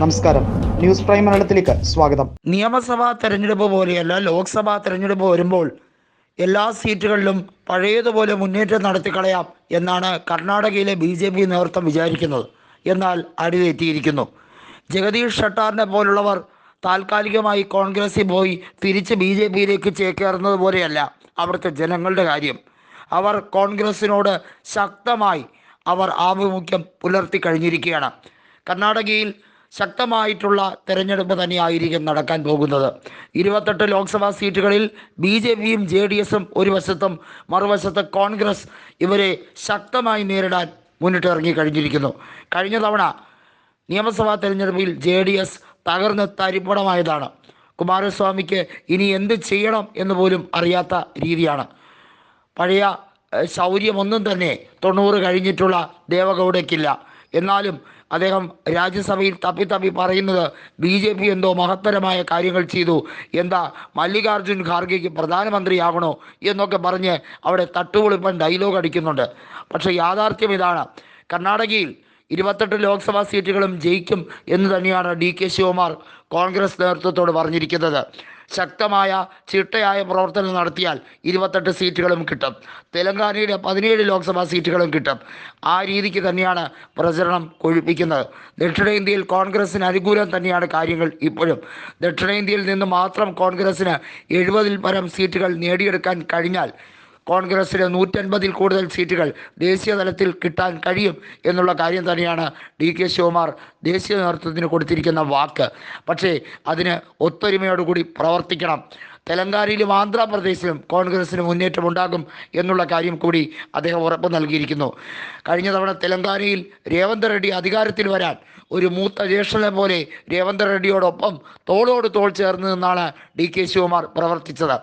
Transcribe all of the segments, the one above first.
നമസ്കാരം. News prime മലയാളത്തിലേക്ക് സ്വാഗതം. നിയമസഭാ തെരഞ്ഞെടുപ്പ് പോലെയല്ല ലോക്സഭാ തെരഞ്ഞെടുപ്പ് വരുമ്പോൾ എല്ലാ സീറ്റുകളിലും പഴയതുപോലെ മുന്നേറ്റം നടത്തി കളയാം എന്നാണ് കർണാടകയിലെ ബി ജെ പി നേതൃത്വം വിചാരിക്കുന്നത്. എന്നാൽ അടിതെറ്റിയിരിക്കുന്നു. ജഗദീഷ് ഷട്ടാറിനെ പോലുള്ളവർ താൽക്കാലികമായി കോൺഗ്രസിൽ പോയി തിരിച്ച് ബി ജെ പിയിലേക്ക് ചേക്കേറുന്നത് പോലെയല്ല അവിടുത്തെ ജനങ്ങളുടെ കാര്യം. അവർ കോൺഗ്രസിനോട് ശക്തമായി അവർ ആഭിമുഖ്യം പുലർത്തി കഴിഞ്ഞിരിക്കുകയാണ്. കർണാടകയിൽ ശക്തമായിട്ടുള്ള തെരഞ്ഞെടുപ്പ് തന്നെയായിരിക്കും നടക്കാൻ പോകുന്നത്. ഇരുപത്തെട്ട് ലോക്സഭാ സീറ്റുകളിൽ ബി ജെ പിയും ജെ ഡി എസും ഒരു വശത്തും മറുവശത്ത് കോൺഗ്രസ് ഇവരെ ശക്തമായി നേരിടാൻ മുന്നിട്ടിറങ്ങി കഴിഞ്ഞിരിക്കുന്നു. കഴിഞ്ഞ തവണ നിയമസഭാ തെരഞ്ഞെടുപ്പിൽ ജെ ഡി എസ് തകർന്ന് തരിപ്പണമായതാണ്. കുമാരസ്വാമിക്ക് ഇനി എന്ത് ചെയ്യണം എന്ന് പോലും അറിയാത്ത രീതിയാണ്. പഴയ ശൗര്യമൊന്നും തന്നെ തൊണ്ണൂറ് കഴിഞ്ഞിട്ടുള്ള ദേവഗൗഡയ്ക്കില്ല. എന്നാലും അദ്ദേഹം രാജ്യസഭയിൽ തപ്പി തപ്പി പറയുന്നത് ബി ജെ പി എന്തോ മഹത്തരമായ കാര്യങ്ങൾ ചെയ്തു. എന്താ മല്ലികാർജുൻ ഖാർഗെക്ക് പ്രധാനമന്ത്രിയാവണോ എന്നൊക്കെ പറഞ്ഞ് അവിടെ തട്ടുപൊളിപ്പൻ ഡയലോഗ് അടിക്കുന്നുണ്ട്. പക്ഷേ യാഥാർത്ഥ്യം ഇതാണ്. കർണാടകയിൽ ഇരുപത്തെട്ട് ലോക്സഭാ സീറ്റുകളും ജയിക്കും എന്ന് തന്നെയാണ് ഡി കെ ശിവകുമാർ കോൺഗ്രസ് നേതൃത്വത്തോട് പറഞ്ഞിരിക്കുന്നത്. ശക്തമായ ചിട്ടയായ പ്രവർത്തനം നടത്തിയാൽ ഇരുപത്തെട്ട് സീറ്റുകളും കിട്ടും. തെലങ്കാനയുടെ പതിനേഴ് ലോക്സഭാ സീറ്റുകളും കിട്ടും. ആ രീതിക്ക് തന്നെയാണ് പ്രചരണം കൊഴിപ്പിക്കുന്നത്. ദക്ഷിണേന്ത്യയിൽ കോൺഗ്രസിന് അനുകൂലം തന്നെയാണ് കാര്യങ്ങൾ ഇപ്പോഴും. ദക്ഷിണേന്ത്യയിൽ നിന്ന് മാത്രം കോൺഗ്രസിന് എഴുപതിൽ പരം സീറ്റുകൾ നേടിയെടുക്കാൻ കഴിഞ്ഞാൽ കോൺഗ്രസിന് നൂറ്റൻപതിൽ കൂടുതൽ സീറ്റുകൾ ദേശീയ തലത്തിൽ കിട്ടാൻ കഴിയും എന്നുള്ള കാര്യം തന്നെയാണ് ഡി കെ ശിവകുമാർ ദേശീയ നേതൃത്വത്തിന് കൊടുത്തിരിക്കുന്ന വാക്ക്. പക്ഷേ അതിന് ഒത്തൊരുമയോടുകൂടി പ്രവർത്തിക്കണം. തെലങ്കാനയിലും ആന്ധ്രാപ്രദേശിലും കോൺഗ്രസിന് മുന്നേറ്റം ഉണ്ടാകും എന്നുള്ള കാര്യം കൂടി അദ്ദേഹം ഉറപ്പ് നൽകിയിരിക്കുന്നു. കഴിഞ്ഞ തവണ തെലങ്കാനയിൽ രേവന്ത് റെഡ്ഡി അധികാരത്തിൽ വരാൻ ഒരു മൂത്ത ജ്യേഷ്ഠനെ പോലെ രേവന്ത് റെഡ്ഡിയോടൊപ്പം തോളോട് തോൾ ചേർന്ന് നിന്നാണ് ഡി കെ ശിവകുമാർ പ്രവർത്തിച്ചത്.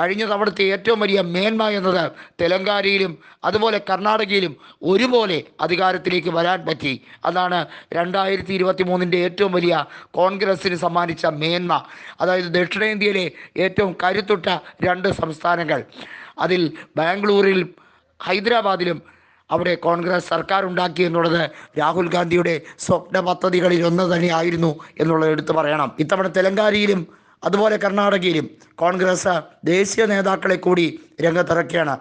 കഴിഞ്ഞ തവണത്തെ ഏറ്റവും വലിയ മേന്മ എന്നത് തെലങ്കാനയിലും അതുപോലെ കർണാടകയിലും ഒരുപോലെ അധികാരത്തിലേക്ക് വരാൻ പറ്റി. അതാണ് രണ്ടായിരത്തി ഇരുപത്തി മൂന്നിന്റെ ഏറ്റവും വലിയ കോൺഗ്രസ്സിന് സമ്മാനിച്ച മേന്മ. അതായത് ദക്ഷിണേന്ത്യയിലെ ഏറ്റവും കരുത്തുറ്റ രണ്ട് സംസ്ഥാനങ്ങൾ. അതിൽ ബാംഗ്ലൂരിൽ ഹൈദരാബാദിലും അവിടെ കോൺഗ്രസ് സർക്കാർ ഉണ്ടാക്കി എന്നുള്ളത് രാഹുൽ ഗാന്ധിയുടെ സ്വപ്ന പദ്ധതികളിൽ ഒന്ന് തന്നെയായിരുന്നു എന്നുള്ളത് എടുത്തു പറയണം. ഇത്തവണ തെലങ്കാനയിലും അതുപോലെ കർണാടകയിലും കോൺഗ്രസ് ദേശീയ നേതാക്കളെ കൂടി രംഗത്തിറക്കുകയാണ്.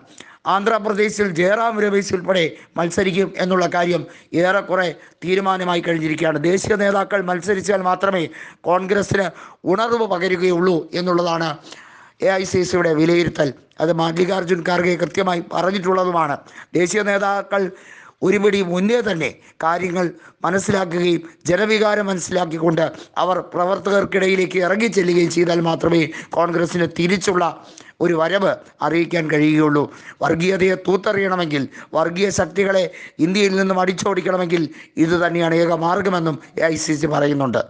ആന്ധ്രാപ്രദേശിൽ ജയറാം രമേശ് ഉൾപ്പെടെ മത്സരിക്കും എന്നുള്ള കാര്യം ഏറെക്കുറെ തീരുമാനമായി കഴിഞ്ഞിരിക്കുകയാണ്. ദേശീയ നേതാക്കൾ മത്സരിച്ചാൽ മാത്രമേ കോൺഗ്രസ്സിന് ഉണർവ് പകരുകയുള്ളൂ എന്നുള്ളതാണ് എ ഐ സി സിയുടെ വിലയിരുത്തൽ. അത് മല്ലികാർജുൻ ഖാർഗെ കൃത്യമായി പറഞ്ഞിട്ടുള്ളതുമാണ്. ദേശീയ നേതാക്കൾ ഒരുപിടി മുന്നേ തന്നെ കാര്യങ്ങൾ മനസ്സിലാക്കുകയും ജനവികാരം മനസ്സിലാക്കിക്കൊണ്ട് അവർ പ്രവർത്തകർക്കിടയിലേക്ക് ഇറങ്ങിച്ചെല്ലുകയും ചെയ്താൽ മാത്രമേ കോൺഗ്രസ്സിന് തിരിച്ചുള്ള ഒരു വരവ് അറിയിക്കാൻ കഴിയുകയുള്ളൂ. വർഗീയതയെ തൂത്തെറിയണമെങ്കിൽ വർഗീയ ശക്തികളെ ഇന്ത്യയിൽ നിന്നും അടിച്ചോടിക്കണമെങ്കിൽ ഇത് തന്നെയാണ് ഏക മാർഗമെന്നും എ ഐ സി സി പറയുന്നുണ്ട്.